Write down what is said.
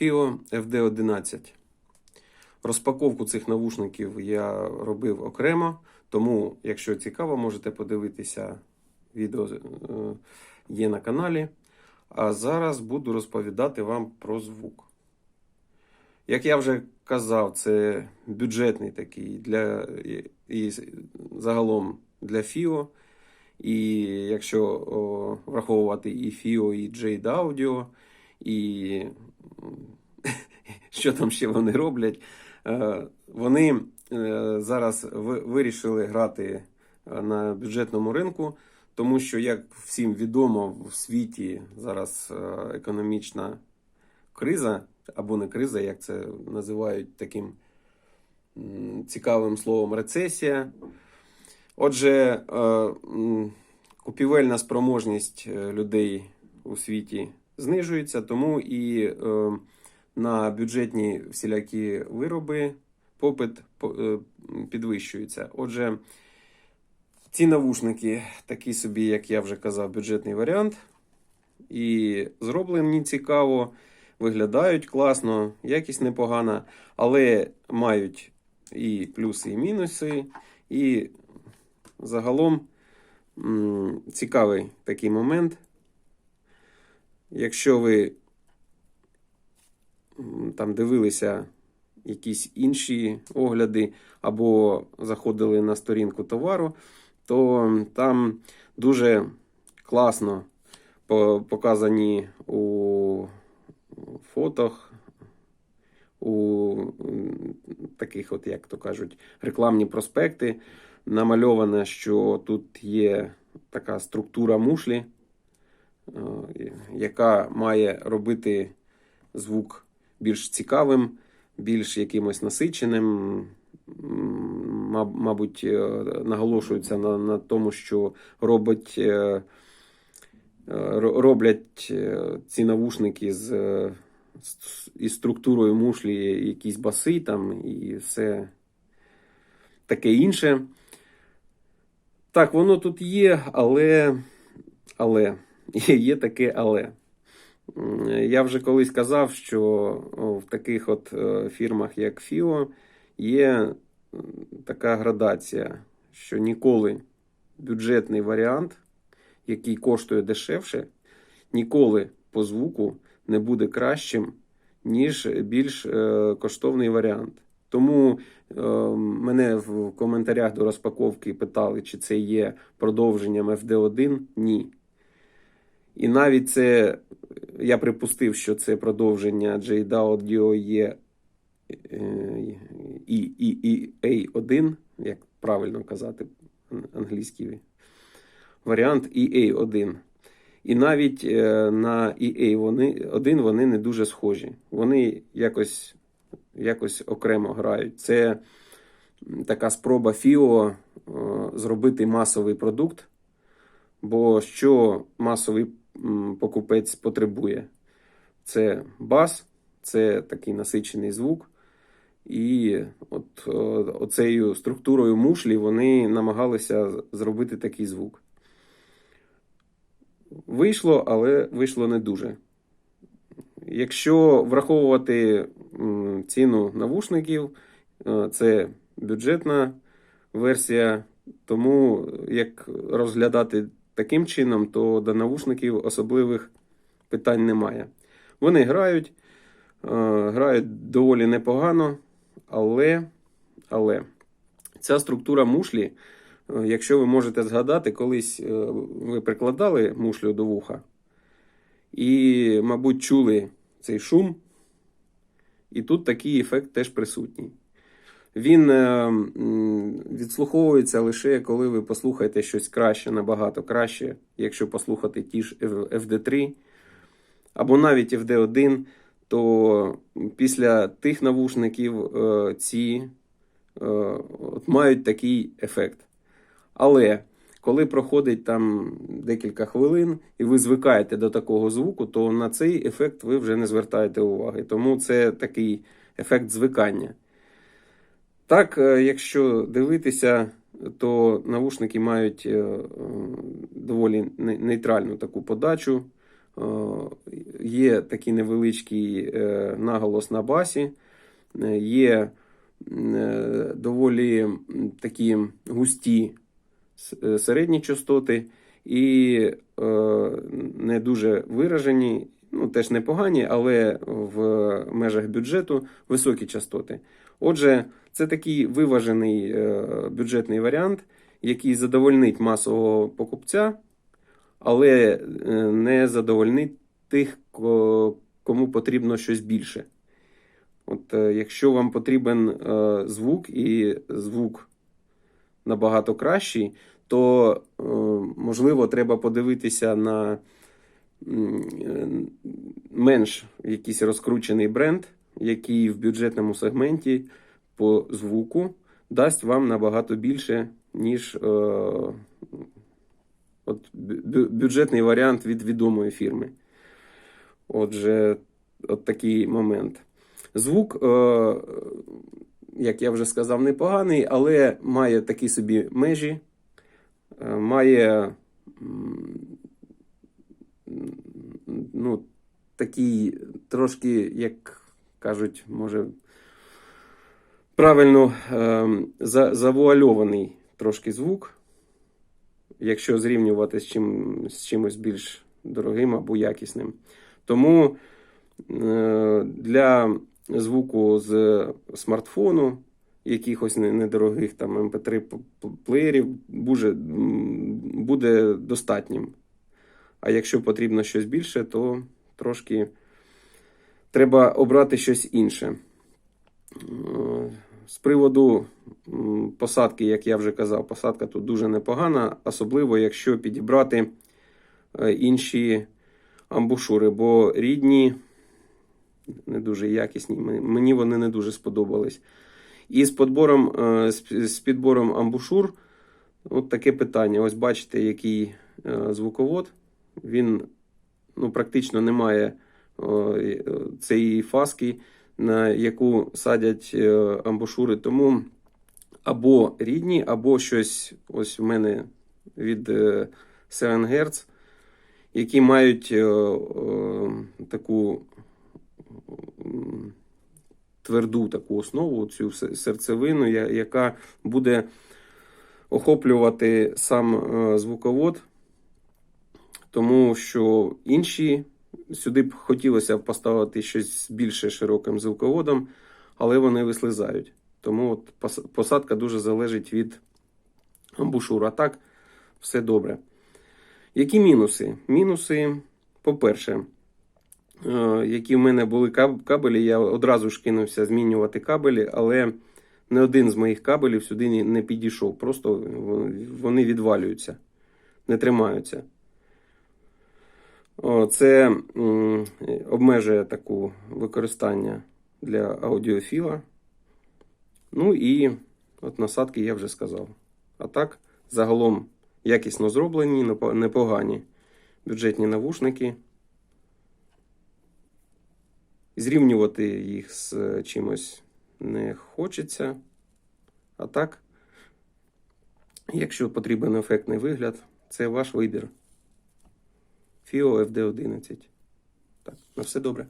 FIO FD11. Розпаковку цих навушників я робив окремо, тому, якщо цікаво, можете подивитися відео е, є на каналі. А зараз буду розповідати вам про звук. Як я вже казав, це бюджетний такий для і, загалом для FIO. І якщо о, враховувати і FIO, і Jade Audio, і що там ще вони роблять, е, вони е, зараз вирішили грати е, на бюджетному ринку, тому що, як всім відомо, в світі зараз економічна криза, або не криза, як це називають таким цікавим словом рецесія. Отже, купівельна спроможність людей у світі знижується, тому і е, на бюджетні всілякі вироби попит по- е, підвищується. Отже, ці навушники такі собі, як я вже казав, бюджетний варіант. І зроблені цікаво, виглядають класно, якість непогана, але мають і плюси, і мінуси. І загалом цікавий такий момент. Якщо ви там дивилися якісь інші огляди або заходили на сторінку товару, то там дуже класно показані у фотох, у таких, от, як то кажуть, рекламні проспекти. Намальовано, що тут є така структура мушлі, яка має робити звук більш цікавим, більш якимось насиченим. Мабуть, е, наголошується на, на тому, що робить, е, е, ро- роблять е, ці навушники е, з- із структурою мушлі якісь баси там і все таке інше. Так, воно тут є, але. Але. Є, таке але. Я вже колись казав, що в таких от е, фірмах, як FIO, є така градація, що ніколи бюджетний варіант, який коштує дешевше, ніколи по звуку не буде кращим, ніж більш е, коштовний варіант. Тому е, мене в коментарях до розпаковки питали, чи це є продовженням FD1. Ні. І навіть це я припустив, що це продовження JD Audio є е, і, і, і A1, як правильно казати англійський варіант EA1. І навіть е, на EA вони, один вони не дуже схожі. Вони якось, якось окремо грають. Це така спроба FIO е, зробити масовий продукт. Бо що масовий покупець потребує? Це бас, це такий насичений звук. І от оцею структурою мушлі вони намагалися зробити такий звук. Вийшло, але вийшло не дуже. Якщо враховувати ціну навушників, е, це бюджетна версія, тому як розглядати таким чином, то до навушників особливих питань немає. Вони грають, е, грають доволі непогано, але, але ця структура мушлі, е, якщо ви можете згадати, колись е, ви прикладали мушлю до вуха і, мабуть, чули цей шум, і тут такий ефект теж присутній. Він е, відслуховується лише коли ви послухаєте щось краще, набагато краще, якщо послухати ті ж FD3 або навіть FD1, то після тих навушників е, ці е, мають такий ефект. Але коли проходить там декілька хвилин і ви звикаєте до такого звуку, то на цей ефект ви вже не звертаєте уваги. Тому це такий ефект звикання. Так, е, якщо дивитися, то навушники мають е, доволі нейтральну таку подачу, Е, Є такий невеличкий наголос на басі, є доволі такі густі середні частоти і не дуже виражені, ну теж непогані, але в межах бюджету високі частоти. Отже, це такий виважений е, бюджетний варіант, який задовольнить масового покупця, але е, не задовольнить тих, ко- кому потрібно щось більше. От е, якщо вам потрібен звук і звук набагато кращий, то можливо треба подивитися на менш якийсь розкручений бренд, який в бюджетному сегменті по звуку дасть вам набагато більше, ніж е, от, бю- бюджетний варіант від відомої фірми. Отже, от такий момент. Звук, е, як я вже сказав, непоганий, але має такі собі межі, е, має ну, такий трошки, як кажуть, може, правильно е, за, завуальований трошки звук, якщо зрівнювати з, чим, з чимось більш дорогим або якісним. Тому е, для звуку з смартфону, якихось недорогих там MP3 п- п- плеєрів, буде, буде достатнім. А якщо потрібно щось більше, то трошки треба обрати щось інше. Е, З приводу посадки, як я вже казав, посадка тут дуже непогана, особливо якщо підібрати е, інші амбушури, бо рідні не дуже якісні. Мені- вони не дуже сподобались. І з підбором, е, з- підбором амбушур, от таке питання. Ось бачите, який звуковод. Він ну, практично не має е, цієї фаски, на яку садять е, амбушури. Тому або рідні, або щось ось в мене від е, 7 Гц, які мають е, е, таку тверду таку основу, цю серцевину, яка буде охоплювати сам е, звуковод, тому що інші сюди б хотілося поставити щось більше широким звуководом, але вони вислизають. Тому от посадка дуже залежить від амбушуру. А так, все добре. Які мінуси? Мінуси, по-перше, е, які в мене були кабелі, я одразу ж кинувся змінювати кабелі, але не один з моїх кабелів сюди не підійшов. Просто вони відвалюються, не тримаються. Це обмежує таку використання для аудіофіла. Ну і от насадки я вже сказав. А так, загалом якісно зроблені, непогані бюджетні навушники. Зрівнювати їх з е, чимось не хочеться. А так, якщо потрібен ефектний вигляд, це ваш вибір. FIO FD11. Так, на все добре.